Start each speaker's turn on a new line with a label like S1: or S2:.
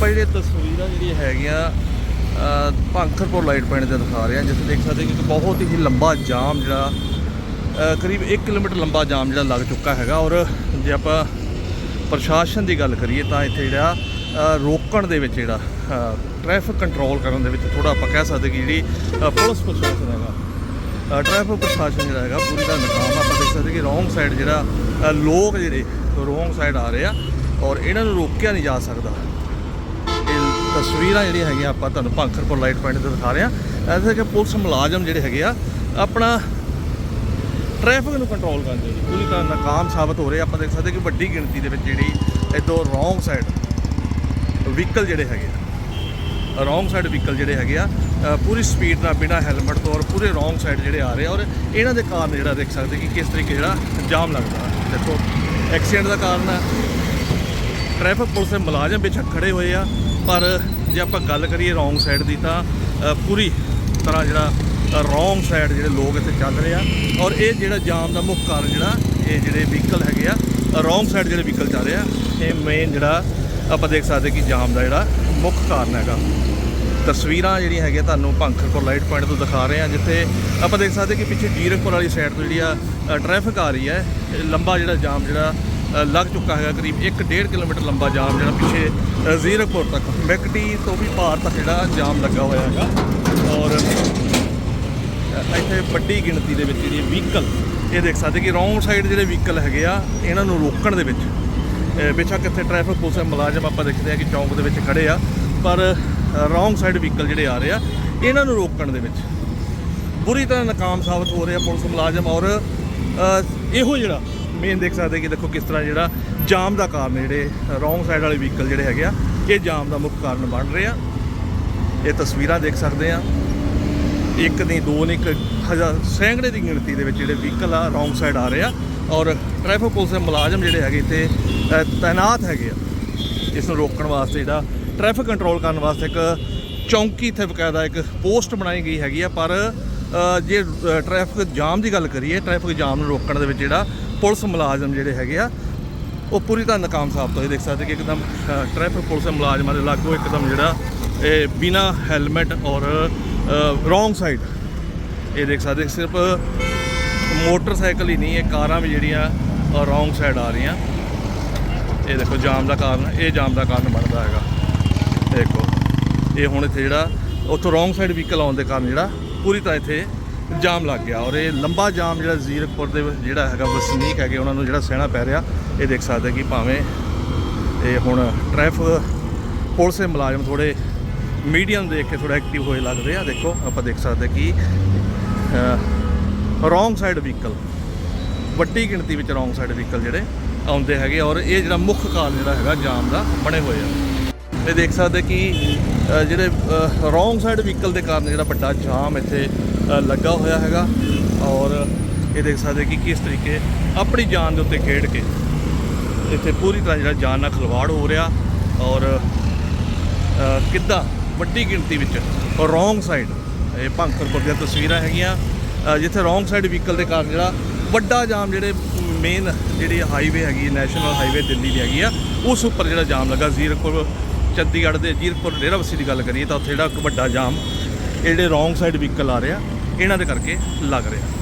S1: ਆਪਾਂ ਜਿਹੜੇ ਤਸਵੀਰਾਂ ਜਿਹੜੀਆਂ ਹੈਗੀਆਂ ਭੰਖਰਪੁਰ ਲਾਈਟ ਪੁਆਇੰਟ ਤੇ ਦਿਖਾ ਰਹੇ ਹਾਂ, ਜਿੱਥੇ ਦੇਖ ਸਕਦੇ ਕਿ ਇੱਕ ਬਹੁਤ ਹੀ ਲੰਬਾ ਜਾਮ ਜਿਹੜਾ ਕਰੀਬ 1 ਕਿਲੋਮੀਟਰ ਲੰਬਾ ਜਾਮ ਜਿਹੜਾ ਲੱਗ ਚੁੱਕਾ ਹੈਗਾ। ਔਰ ਜੇ ਆਪਾਂ ਪ੍ਰਸ਼ਾਸਨ ਦੀ ਗੱਲ ਕਰੀਏ ਤਾਂ ਇੱਥੇ ਜਿਹੜਾ ਰੋਕਣ ਦੇ ਵਿੱਚ ਜਿਹੜਾ ਟ੍ਰੈਫਿਕ ਕੰਟਰੋਲ ਕਰਨ ਦੇ ਵਿੱਚ ਥੋੜਾ ਆਪਾਂ ਕਹਿ ਸਕਦੇ ਕਿ ਜਿਹੜੀ ਪੁਲਿਸ ਪ੍ਰਸ਼ਾਸਨ ਹੈਗਾ ਟ੍ਰੈਫਿਕ ਪ੍ਰਸ਼ਾਸਨ ਜਿਹੜਾ ਹੈਗਾ, ਪੂਰੀ ਤਰ੍ਹਾਂ ਨਾਕਾਮ ਆਪਾਂ ਦੇਖ ਸਕਦੇ ਕਿ ਰੋਂਗ ਸਾਈਡ ਜਿਹੜਾ ਲੋਕ ਜਿਹੜੇ ਰੋਂਗ ਸਾਈਡ ਆ ਰਹੇ ਆ, ਔਰ ਇਹਨਾਂ ਨੂੰ ਰੋਕਿਆ ਨਹੀਂ ਜਾ ਸਕਦਾ। ਤਸਵੀਰਾਂ ਜਿਹੜੀਆਂ ਹੈਗੀਆਂ ਆਪਾਂ ਤੁਹਾਨੂੰ ਭਾਂਖਰਪੁਰ ਲਾਈਟ ਪੁਆਇੰਟ ਤੇ ਦਿਖਾ ਰਹੇ ਆ ਐਸੇ ਕਿ ਪੁਲਿਸ ਮੁਲਾਜ਼ਮ ਜਿਹੜੇ ਹੈਗੇ ਆ, ਆਪਣਾ ਟ੍ਰੈਫਿਕ ਨੂੰ ਕੰਟਰੋਲ ਕਰਨ ਦੇ ਲਈ ਪੂਰੀ ਤਰ੍ਹਾਂ ਨਾਕਾਮ ਸਾਬਤ ਹੋ ਰਹੇ ਆਪਾਂ ਦੇਖ ਸਕਦੇ ਕਿ ਵੱਡੀ ਗਿਣਤੀ ਦੇ ਵਿੱਚ ਜਿਹੜੀ ਇਦੋਂ ਰੋਂਗ ਸਾਈਡ ਵਹੀਕਲ ਜਿਹੜੇ ਹੈਗੇ ਆ। ਰੋਂਗ ਸਾਈਡ ਵਹੀਕਲ ਜਿਹੜੇ ਹੈਗੇ ਆ ਪੂਰੀ ਸਪੀਡ ਨਾਲ ਬਿਨਾ ਹੈਲਮਟ ਤੋਂ ਔਰ ਪੂਰੇ ਰੋਂਗ ਸਾਈਡ ਜਿਹੜੇ ਆ ਰਹੇ ਆ। ਔਰ ਇਹਨਾਂ ਦੇ ਕਾਰਨ ਜਿਹੜਾ ਦੇਖ ਸਕਦੇ ਕਿ ਕਿਸ ਤਰੀਕੇ ਜਿਹੜਾ ਜਾਮ ਲੱਗਦਾ। ਦੇਖੋ ਐਕਸੀਡੈਂਟ ਦਾ ਕਾਰਨ ਹੈ। ਟ੍ਰੈਫਿਕ ਪੁਲਿਸ ਦੇ ਮੁਲਾਜ਼ਮ ਵਿੱਚ ਖੜੇ ਹੋਏ ਆ। ਪਰ ਜੇ ਆਪਾਂ ਗੱਲ ਕਰੀਏ ਰੋਂਗ ਸਾਈਡ ਦੀ ਤਾਂ ਪੂਰੀ ਤਰ੍ਹਾਂ ਜਿਹੜਾ ਰੋਂਗ ਸਾਈਡ ਜਿਹੜੇ ਲੋਕ ਇੱਥੇ ਚੱਲ ਰਹੇ ਆ ਔਰ ਇਹ ਜਿਹੜਾ ਜਾਮ ਦਾ ਮੁੱਖ ਕਾਰਨ ਜਿਹੜਾ, ਇਹ ਜਿਹੜੇ ਵਹੀਕਲ ਹੈਗੇ ਆ ਰੋਂਗ ਸਾਈਡ ਜਿਹੜੇ ਵਹੀਕਲ ਚੱਲ ਰਹੇ ਆ, ਇਹ ਮੇਨ ਜਿਹੜਾ ਆਪਾਂ ਦੇਖ ਸਕਦੇ ਕਿ ਜਾਮ ਦਾ ਜਿਹੜਾ ਮੁੱਖ ਕਾਰਨ ਹੈਗਾ। ਤਸਵੀਰਾਂ ਜਿਹੜੀਆਂ ਹੈਗੀਆਂ ਤੁਹਾਨੂੰ ਭੰਖਰਪੁਰ ਲਾਈਟ ਪੁਆਇੰਟ ਤੋਂ ਦਿਖਾ ਰਹੇ ਆ ਜਿੱਥੇ ਆਪਾਂ ਦੇਖ ਸਕਦੇ ਕਿ ਪਿੱਛੇ ਜੀਰਕਪੁਰ ਵਾਲੀ ਸਾਈਡ ਤੋਂ ਜਿਹੜੀ ਆ ਟ੍ਰੈਫਿਕ ਆ ਰਹੀ ਹੈ, ਇਹ ਲੰਬਾ ਜਿਹੜਾ ਜਾਮ ਜਿਹੜਾ ਲੱਗ ਚੁੱਕਾ ਹੈਗਾ ਕਰੀਬ 1.5 ਕਿਲੋਮੀਟਰ ਲੰਬਾ ਜਾਮ ਜਿਹੜਾ ਪਿੱਛੇ ਜ਼ੀਰਕਪੁਰ ਤੱਕ, ਮੈਕਟੀ ਤੋਂ ਵੀ ਪਾਰ ਤੱਕ ਜਿਹੜਾ ਜਾਮ ਲੱਗਾ ਹੋਇਆ ਹੈਗਾ। ਔਰ ਇੱਥੇ ਵੱਡੀ ਗਿਣਤੀ ਦੇ ਵਿੱਚ ਜਿਹੜੀ ਵਹੀਕਲ, ਇਹ ਦੇਖ ਸਕਦੇ ਕਿ ਰੌਂਗ ਸਾਈਡ ਜਿਹੜੇ ਵਹੀਕਲ ਹੈਗੇ ਆ, ਇਹਨਾਂ ਨੂੰ ਰੋਕਣ ਦੇ ਵਿੱਚ ਬੇਸ਼ੱਕ ਇੱਥੇ ਟ੍ਰੈਫਿਕ ਪੁਲਿਸ ਦੇ ਮੁਲਾਜ਼ਮ ਆਪਾਂ ਦੇਖਦੇ ਆ ਕਿ ਚੌਂਕ ਦੇ ਵਿੱਚ ਖੜੇ ਆ, ਪਰ ਰੌਂਗ ਸਾਈਡ ਵਹੀਕਲ ਜਿਹੜੇ ਆ ਰਹੇ ਆ, ਇਹਨਾਂ ਨੂੰ ਰੋਕਣ ਦੇ ਵਿੱਚ। ਬੁਰੀ ਤਰ੍ਹਾਂ ਨਾਕਾਮ ਸਾਬਤ ਹੋ ਰਹੇ ਆ ਪੁਲਿਸ ਮੁਲਾਜ਼ਮ ਔਰ ਇਹੋ ਜਿਹੜਾ ਮੇਨ ਦੇਖ ਸਕਦੇ ਕਿ ਦੇਖੋ ਕਿਸ ਤਰ੍ਹਾਂ ਜਿਹੜਾ ਜਾਮ ਦਾ ਕਾਰਨ ਜਿਹੜੇ ਰੋਂਗ ਸਾਈਡ ਵਾਲੇ ਵਹੀਕਲ ਜਿਹੜੇ ਹੈਗੇ ਆ ਇਹ ਜਾਮ ਦਾ ਮੁੱਖ ਕਾਰਨ ਬਣ ਰਹੇ ਆ। ਇਹ ਤਸਵੀਰਾਂ ਦੇਖ ਸਕਦੇ ਆ ਇੱਕ ਨਹੀਂ ਦੋ ਨਹੀਂ ਇੱਕ ਹਜ਼ਾਰ ਸੈਂਕੜੇ ਦੀ ਗਿਣਤੀ ਦੇ ਵਿੱਚ ਜਿਹੜੇ ਵਹੀਕਲ ਆ ਰੌਂਗ ਸਾਈਡ ਆ ਰਹੇ ਆ। ਔਰ ਟ੍ਰੈਫਿਕ ਪੁਲਿਸ ਦੇ ਮੁਲਾਜ਼ਮ ਜਿਹੜੇ ਹੈਗੇ ਇੱਥੇ ਤਾਇਨਾਤ ਹੈਗੇ ਆ। ਇਸ ਨੂੰ ਰੋਕਣ ਵਾਸਤੇ ਜਿਹੜਾ ਟ੍ਰੈਫਿਕ ਕੰਟਰੋਲ ਕਰਨ ਵਾਸਤੇ ਇੱਕ ਚੌਂਕੀ ਇੱਥੇ ਬਕਾਇਦਾ ਇੱਕ ਪੋਸਟ ਬਣਾਈ ਗਈ ਹੈਗੀ ਆ। ਪਰ ਜੇ ਅ, ਟ੍ਰੈਫਿਕ ਜਾਮ ਦੀ ਗੱਲ ਕਰੀਏ ਟ੍ਰੈਫਿਕ ਜਾਮ ਨੂੰ ਰੋਕਣ ਦੇ ਵਿੱਚ ਜਿਹੜਾ ਪੁਲਿਸ ਮੁਲਾਜ਼ਮ ਜਿਹੜੇ ਹੈਗੇ ਆ ਉਹ ਪੂਰੀ ਤਰ੍ਹਾਂ ਨਕਾਮ ਸਾਬਤ ਹੋਏ। ਦੇਖ ਸਕਦੇ ਕਿ ਇੱਕਦਮ ਅ, ਟ੍ਰੈਫਿਕ ਪੁਲਿਸ ਮੁਲਾਜ਼ਮਾਂ ਦੇ ਲਾਗੂ ਇੱਕਦਮ ਜਿਹੜਾ ਇਹ ਬਿਨਾ ਹੈਲਮਟ ਔਰ ਰੋਂਗ ਸਾਈਡ। ਇਹ ਦੇਖ ਸਕਦੇ ਸਿਰਫ ਮੋਟਰਸਾਈਕਲ ਹੀ ਨਹੀਂ ਇਹ ਕਾਰਾਂ ਵੀ ਜਿਹੜੀਆਂ ਰੋਂਗ ਸਾਈਡ ਆ ਰਹੀਆਂ। ਇਹ ਦੇਖੋ ਜਾਮ ਦਾ ਕਾਰਨ ਇਹ ਜਾਮ ਦਾ ਕਾਰਨ ਬਣਦਾ ਹੈਗਾ। ਦੇਖੋ ਇਹ ਹੁਣ ਇੱਥੇ ਜਿਹੜਾ ਉੱਥੋਂ ਰੋਂਗ ਸਾਈਡ ਵਹੀਕਲ ਆਉਣ ਦੇ ਕਾਰਨ ਜਿਹੜਾ ਪੂਰੀ ਤਰ੍ਹਾਂ ਇੱਥੇ ਜਾਮ ਲੱਗ ਗਿਆ ਔਰ ਇਹ ਲੰਬਾ ਜਾਮ ਜਿਹੜਾ ਜ਼ੀਰਕਪੁਰ ਦੇ ਜਿਹੜਾ ਹੈਗਾ ਵਸਨੀਕ ਹੈਗੇ, ਉਹਨਾਂ ਨੂੰ ਜਿਹੜਾ ਸਹਿਣਾ ਪੈ ਰਿਹਾ, ਇਹ ਦੇਖ ਸਕਦੇ ਕਿ ਭਾਵੇਂ ਇਹ ਹੁਣ ਟ੍ਰੈਫਿਕ ਪੁਲਿਸ ਦੇ ਮੁਲਾਜ਼ਮ ਥੋੜੇ ਮੀਡੀਅਮ ਦੇਖ ਕੇ ਥੋੜਾ ਐਕਟਿਵ ਹੋਏ ਲੱਗਦੇ ਆ। ਦੇਖੋ, ਆਪਾਂ ਦੇਖ ਸਕਦੇ ਕਿ ਰੋਂਗ ਸਾਈਡ ਵਹੀਕਲ ਵੱਡੀ ਗਿਣਤੀ ਵਿੱਚ ਰੋਂਗ ਸਾਈਡ ਵਹੀਕਲ ਜਿਹੜੇ ਆਉਂਦੇ ਹੈਗੇ ਔਰ ਇਹ ਜਿਹੜਾ ਮੁੱਖ ਕਾਰਨ ਜਿਹੜਾ ਹੈਗਾ ਜਾਮ ਦਾ ਬਣੇ ਹੋਏ ਆ। ਇਹ ਦੇਖ ਸਕਦੇ ਕਿ ਜਿਹੜੇ ਰੋਂਗ ਸਾਈਡ ਵਹੀਕਲ ਦੇ ਕਾਰਨ ਜਿਹੜਾ ਵੱਡਾ ਜਾਮ ਇੱਥੇ ਲੱਗਾ ਹੋਇਆ ਹੈਗਾ ਔਰ ਇਹ ਦੇਖ ਸਕਦੇ ਕਿ ਕਿਸ ਤਰੀਕੇ ਆਪਣੀ ਜਾਨ ਦੇ ਉੱਤੇ ਖੇਡ ਕੇ ਇੱਥੇ ਪੂਰੀ ਤਰ੍ਹਾਂ ਜਿਹੜਾ ਜਾਨ ਨਾਲ ਖਿਲਵਾੜ ਹੋ ਰਿਹਾ ਔਰ ਕਿੱਦਾਂ ਵੱਡੀ ਗਿਣਤੀ ਵਿੱਚ ਰੋਂਗ ਸਾਈਡ, ਇਹ ਭੰਕਰਪੁਰ ਦੀਆਂ ਤਸਵੀਰਾਂ ਹੈਗੀਆਂ ਜਿੱਥੇ ਰੋਂਗ ਸਾਈਡ ਵਹੀਕਲ ਦੇ ਕਾਰਨ ਜਿਹੜਾ ਵੱਡਾ ਜਾਮ ਜਿਹੜੇ ਮੇਨ ਜਿਹੜੀ ਹਾਈਵੇ ਹੈਗੀ, ਨੈਸ਼ਨਲ ਹਾਈਵੇ ਦਿੱਲੀ ਦੀ ਹੈਗੀ ਆ, ਉਸ ਉੱਪਰ ਜਿਹੜਾ ਜਾਮ ਲੱਗਾ, ਜ਼ੀਰਕਪੁਰ, ਚੰਡੀਗੜ੍ਹ ਦੇ ਜ਼ੀਰਕਪੁਰ ਡੇਰਾਬੱਸੀ ਦੀ ਗੱਲ ਕਰੀਏ ਤਾਂ ਉੱਥੇ ਜਿਹੜਾ ਇੱਕ ਵੱਡਾ ਜਾਮ ਇਹ ਜਿਹੜੇ ਰੋਂਗ ਸਾਈਡ ਵਹੀਕਲ ਆ ਰਿਹਾ ਇਹਨਾਂ ਦੇ ਕਰਕੇ ਲੱਗ ਰਿਹਾ।